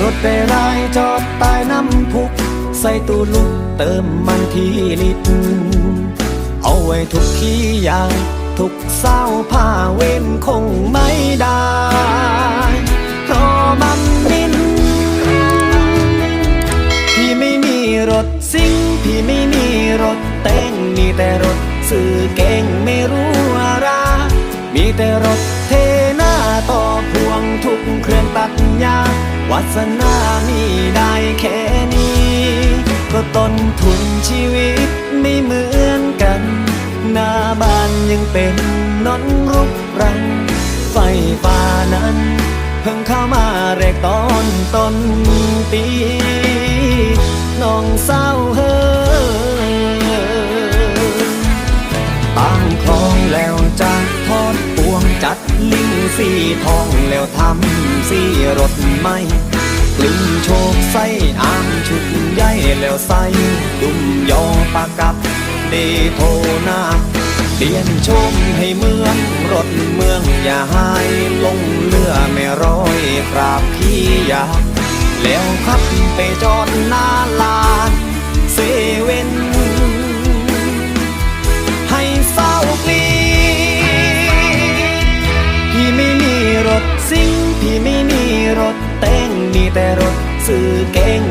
รถได้รายจอดใต้น้ำพุก ใส่ตู้ลุกเติมมันทีลิตรเอาไว้ทุกขี้ยาง ทุกเศร้าผ้าเว้นคงไม่ได้เพราะมันมินพี่ไม่มีรถซิ่งพี่ไม่มีรถเต้งมีแต่รถสื่อเก่งไม่รู้อะไรมีแต่รถเทหน้าต่อพวงทุกเครื่องตัด หญ้าสนามีได้แค่นี้ ก็ต้นทุนชีวิตไม่เหมือนกัน หน้าบ้านยังเป็นนอนรุกรัง ไฟฟ้านั้น เพิ่งเข้ามาแรกตอนต้นปีน้องเศร้าเฮอตั้งคลองแล้วจะทอด จัดลิงสีทองแล้วทำสีรถไม่กลิ่นโชคใส่อ้างชุดใหญ่แล้วใส่ดุมยอปากกับเดโทนาเปลี่ยนชมให้เมืองรถเมืองอย่าให้ลงเรือไม่ร้อยคราบขี้ยาแล้วขับไปจอดหน้าลานเซว พี่ไม่มีรถเต้งมีแต่รถซื้อเก่ง